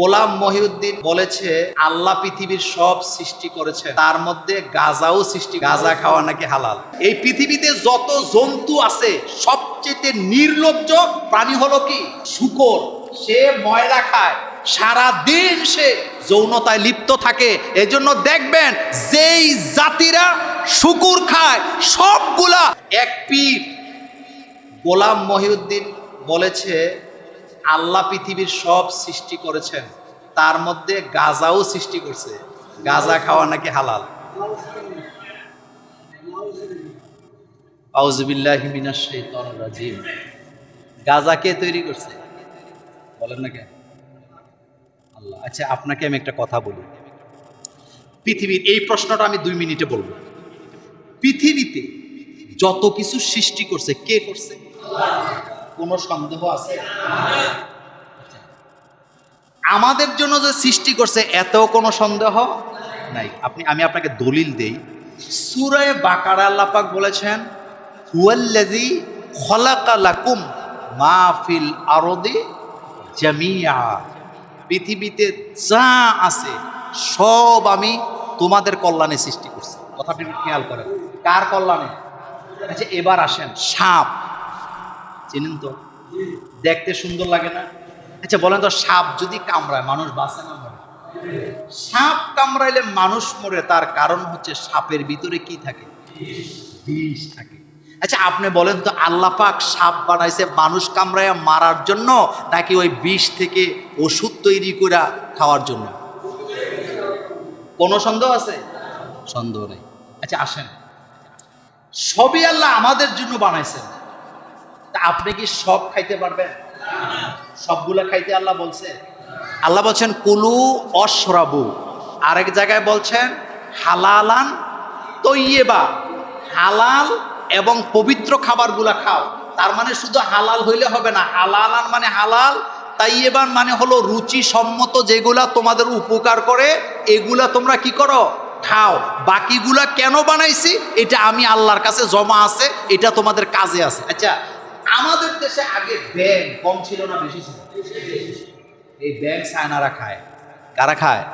গোলাম মহিউদ্দিন বলেছে, আল্লাহ পৃথিবীর সব সৃষ্টি করেছে তার মধ্যে গাজাও সৃষ্টি গাজা খাওয়া নাকি হালাল? এই পৃথিবীতে যত জন্তু আছে, সবচেয়ে নির্লজ্জ প্রাণী হলো কি? শুকর। সে ময়লা খায়। সারা দিন সে যৌনতায় লিপ্ত থাকে। এজন্য দেখবেন, যেই জাতিরা শুকুর খায়, সবগুলা এক পীর। গোলাম মহিউদ্দিন বলেছে আল্লাহ পৃথিবীর সব সৃষ্টি করেছেন, তার মধ্যে গাজাও সৃষ্টি করছে। গাজা খাওয়া নাকি হালাল? গাজা কে তৈরি করছে? বলেন না কেন? আল্লাহ আচ্ছা আপনাকে আমি একটা কথা বলি। পৃথিবীর এই প্রশ্নটা আমি দুই মিনিটে বলব। পৃথিবীতে যত কিছু সৃষ্টি করছে, কে করছে? কোনো সন্দেহ আছে? আমাদের জন্য যে সৃষ্টি করছে, এতেও কোনো সন্দেহ নাই। আপনি, আমি আপনাকে দলিল দেই। সুরায় বাকারা আল্লাহ পাক বলেছেন, হুয়াল্লাযী খলাকা লাকুম মা ফিল আরদি জামিয়া পৃথিবীতে যা আছে, সব আমি তোমাদের কল্যাণে সৃষ্টি করছি। কথাটি খেয়াল করেন। কার কল্যাণে? আচ্ছা এবার আসেন সাপ। চিনেন তো? দেখতে সুন্দর লাগে না? আচ্ছা বলেন তো, সাপ যদি কামড়ায়, মানুষ বাঁচে না মরে? সাপ কামড়াইলে মানুষ মরে, তার কারণ হচ্ছে সাপের ভিতরে কি থাকে? বিষ থাকে। আচ্ছা আপনি বলেন তো, আল্লাহ পাক সাপ বানাইছে, মানুষ কামড়ায় মারার জন্য, নাকি ওই বিষ থেকে ওষুধ তৈরি করে খাওয়ার জন্য? কোনো সন্দেহ আছে? সন্দেহ নেই। আচ্ছা আসেন। সবই আল্লাহ আমাদের জন্য বানাইছেন। তা আপনি কি সব খাইতে পারবেন? সবগুলা খাইতে আল্লাহ বলছে। আল্লাহ বলছেন, কুলু অশ্রাবু। আরেক জায়গায় বলছেন, হালালান তৈয়েবা। হালাল এবং পবিত্র খাবারগুলা খাও। তার মানে শুধু হালাল হইলে হবে না, হালালান মানে হালাল, তাইয়েবান মানে হলো রুচি সম্মত যেগুলা তোমাদের উপকার করে, এগুলা তোমরা কি করো? খাও। বাকিগুলা কেন বানাইছি? এটা আমি আল্লাহর কাছে জমা আছে, এটা তোমাদের কাজে আছে। আচ্ছা আমাদের দেশে আগে ব্যাং কম ছিল না বেশি ছিল? এই ব্যাং সায়নারা খায়। কারা খায়?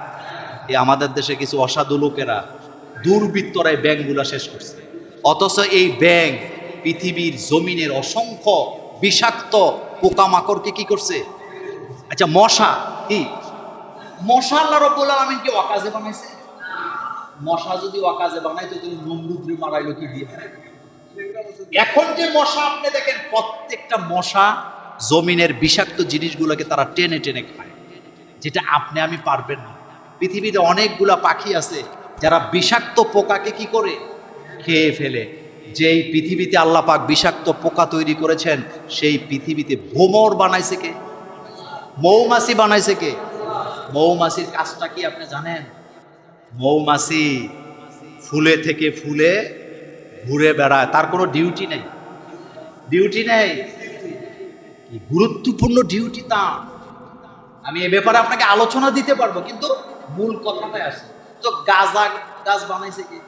এই আমাদের দেশে কিছু অসাধু লোকেরা দুর্বৃত্তরা এই ব্যাংগুলা শেষ করছে। অথচ এই ব্যাং পৃথিবীর জমিনের অসংখ্য বিষাক্ত পোকামাকড়কে কি করছে? আচ্ছা মশা কি? মশা আল্লাহ আলমিন কি অকাজে বানাইছে? মশা যদি অকাজে বানাই তো তুমি নমরুদ্রে মারাইলো কি দিয়ে? এখন যে মশা, আপনি দেখেন প্রত্যেকটা মশা জমিনের বিষাক্ত জিনিসগুলোকে তারা টেনে টেনে খায়, যেটা আপনি আমি পারবেন না। পৃথিবীতে অনেকগুলা পাখি আছে, যারা বিষাক্ত পোকাকে কি করে? খেয়ে ফেলে। যেই পৃথিবীতে আল্লাহ পাক বিষাক্ত পোকা তৈরি করেছেন, সেই পৃথিবীতে ভোমর বানাইছে কে? মৌমাছি বানাইছে কে? মৌমাছির কাজটা কি আপনি জানেন? মৌমাছি ফুলে থেকে ফুলে ঘুরে বেড়ায়, তার কোনো ডিউটি নেই। ডিউটি নেই। গুরুত্বপূর্ণ ডিউটি তা আমি এ ব্যাপারে আপনাকে আলোচনা দিতে পারব, কিন্তু মূল কথাটাই আসে, তো গাজা গাছ বানাইছে কি?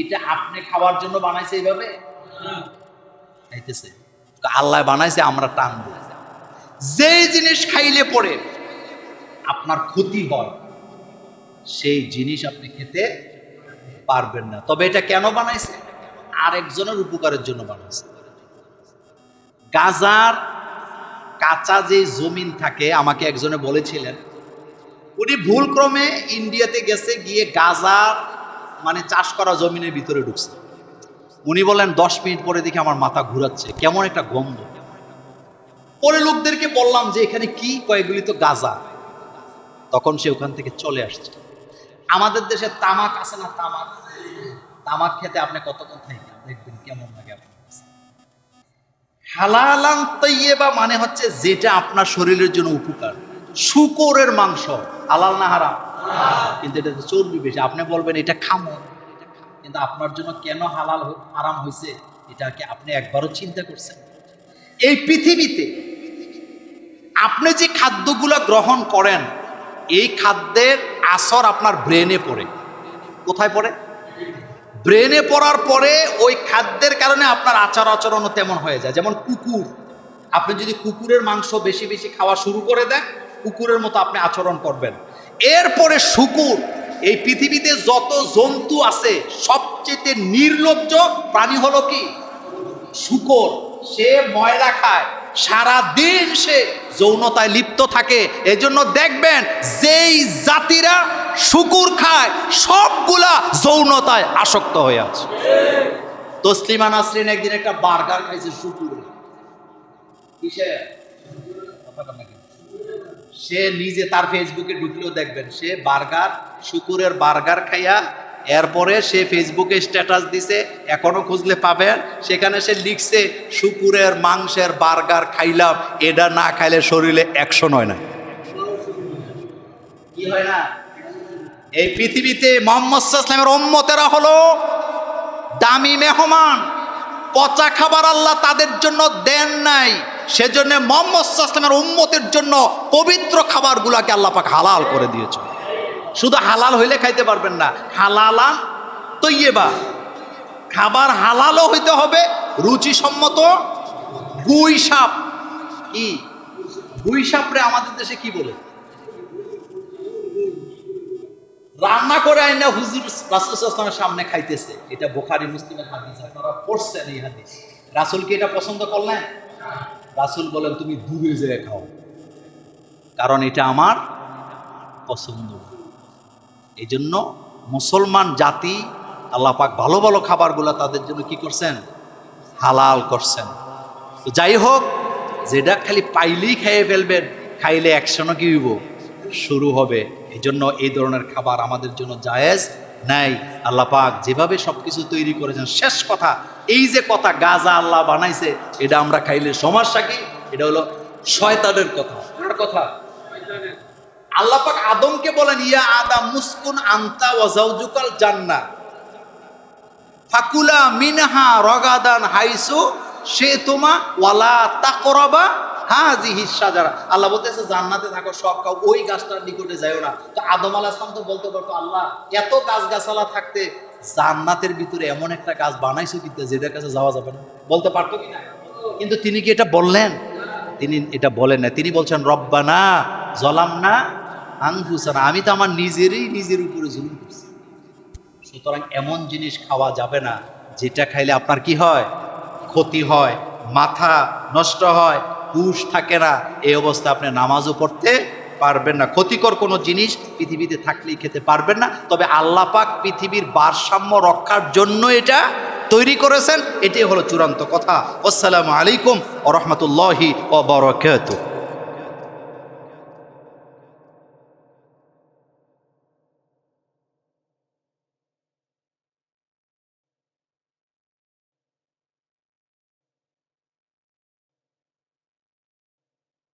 এটা আপনি খাওয়ার জন্য বানাইছে এইভাবে? খাইতেছে। আল্লাহ বানাইছে, আমরা টানবো। যে জিনিস খাইলে পরে আপনার ক্ষতি হয়, সেই জিনিস আপনি খেতে পারবেন না। তবে এটা কেন বানাইছে? আরেকজনের উপকারের জন্য বানাইছে। গাজার কাঁচা যে জমিন থাকে, আমাকে একজনে বলেছিলেন, উনি ভুলক্রমে ইন্ডিয়াতে গেছে, গিয়ে গাজার মানে চাষ করা জমিনের ভিতরে ঢুকছে। উনি বলেন দশ মিনিট পরে দেখি আমার মাথা ঘুরাচ্ছে। কেমন একটা গন্ধ। পরে লোকদেরকে বললাম যে, এখানে কি? কয়েকগুলি তো গাজা। তখন সে ওখান থেকে চলে আসছে। আমাদের দেশে তামাক আছে না তামাক? তামাক খেতে আপনি কতক্ষণ থাকেন দেখবেন কেমন লাগে আপনার। হালালান তৈয়েবা মানে হচ্ছে যেটা আপনার শরীরের জন্য উপকার। শুকরের মাংস হালাল না হারাম? কিন্তু এটা চর্বি বেশি। আপনি বলবেন এটা খামো। কিন্তু আপনার জন্য কেন হালাল হারাম হয়েছে এটাকে আপনি একবারও চিন্তা করছেন এই পৃথিবীতে আপনি যে খাদ্যগুলো গ্রহণ করেন এই খাদ্যের আসর আপনার ব্রেনে পড়ে। কোথায় পড়ে? ব্রেনে পড়ার পরে ওই খাদ্যের কারণে আপনার আচার আচরণও তেমন হয়ে যায়। যেমন কুকুর। আপনি যদি কুকুরের মাংস বেশি বেশি খাওয়া শুরু করে দেন, কুকুরের মতো আপনি আচরণ করবেন। এরপরে শুকুর। এই পৃথিবীতে যত জন্তু আছে, সবচেয়ে নির্লজ্জ প্রাণী হলো কি? শুকর। সে ময়লা খায়। সারা দিন সে যৌনতায় লিপ্ত থাকে। এজন্য দেখবেন, যেই জাতিরা শুকুর খায়, সবগুলা যৌনতায় আসক্ত হয়ে আছে। তসলিমা নাসরিন একদিন একটা বার্গার খাইছে শুকুর। কিসে? সে নিজে তার ফেসবুকে ঢুকলেও দেখবেন, সে বার্গার, শুকুরের বার্গার খাইয়া এরপরে সে ফেসবুকে স্ট্যাটাস দিছে, এখনও খুঁজলে পাবেন। সেখানে সে লিখছে, শুকুরের মাংসের বার্গার খাইলাম, এটা না খাইলে শরীরে অ্যাকশন হয় না? এই পৃথিবীতে মোহাম্মদ ইসলামের হলো দামি মেহমান। পচা খাবার আল্লাহ তাদের জন্য দেন নাই। সেজন্য মোহাম্মদ ইসলামের জন্য পবিত্র খাবারগুলোকে আল্লাহ পাক হালাল করে দিয়েছে। শুধু হালাল হইলে খাইতে পারবেন না। হালালা তৈয়েবা। খাবার হালালও হইতে হবে, রুচিসম্মত গুই সাপ। কি? গুই সাপরে আমাদের দেশে কি বলে? রান্না করে আইনা হুজুর রাসুলের সামনে খাইতেছে। এটা বোখারি, মুসলিমের হাদিস, আপনারা পড়ছেন এই হাদিস। রাসুল কি এটা পছন্দ করলেন? রাসুল বলেন, তুমি দূরে যেয়ে খাও। কারণ এটা আমার পছন্দ। এই জন্য মুসলমান জাতি আল্লাহ পাক ভালো ভালো খাবারগুলো তাদের জন্য কি করছেন? হালাল করছেন। তো যাই হোক, যেটা খালি পাইলেই খেয়ে ফেলবেন, খাইলে একশনও কি হইব? শুরু হবে। এই জন্য এই ধরনের খাবার আমাদের জন্য জায়েজ নাই। আল্লাহ পাক যেভাবে সব কিছু তৈরি করেছেন, শেষ কথা, এই যে কথা গাজা আল্লাহ বানাইছে, এটা আমরা খাইলে সমস্যা কি এটা হলো শয়তানের কথা। কথা? আল্লাহ পাক আদমকে বলেন, ইয়া আদম মুসকুন আন্তা ওয়া জাওজুকাল জান্নাহ। ফাকুলা মিনহা রগাদান হাইসু সে তোমা ওয়ালা তাকরাবা হাজিহি সাজারা আল্লাহ বলতেছে, জান্নাতে থাকো সব কাউ ওই গাছটার নিকটে যাইও না। তো আদম আলাহ ইসলাম তো বলতে পারতো, আল্লাহ, এত গাছ গাছালা থাকতে জান্নাতের ভিতরে এমন একটা গাছ বানাইছো কিন্তু যেটার কাছে যাওয়া যাবে না। বলতে পারতো কি না? কিন্তু তিনি কি এটা বললেন? তিনি এটা বলেন না তিনি বলছেন, রব্বানা জলাম না আংফুসানা আমি তো আমার নিজেরই নিজের উপরে জুলুম করছি। সুতরাং এমন জিনিস খাওয়া যাবে না, যেটা খাইলে আপনার কি হয়? ক্ষতি হয়, মাথা নষ্ট হয়, হুশ থাকে না, এই অবস্থা আপনি নামাজও পড়তে পারবেন না। ক্ষতিকর কোনো জিনিস পৃথিবীতে থাকলেই খেতে পারবেন না, তবে আল্লাহ পাক পৃথিবীর ভারসাম্য রক্ষার জন্য এটা তৈরি করেছেন। এটাই হলো চূড়ান্ত কথা। আসসালামু আলাইকুম ও রহমতুল্লাহি ও বরকাত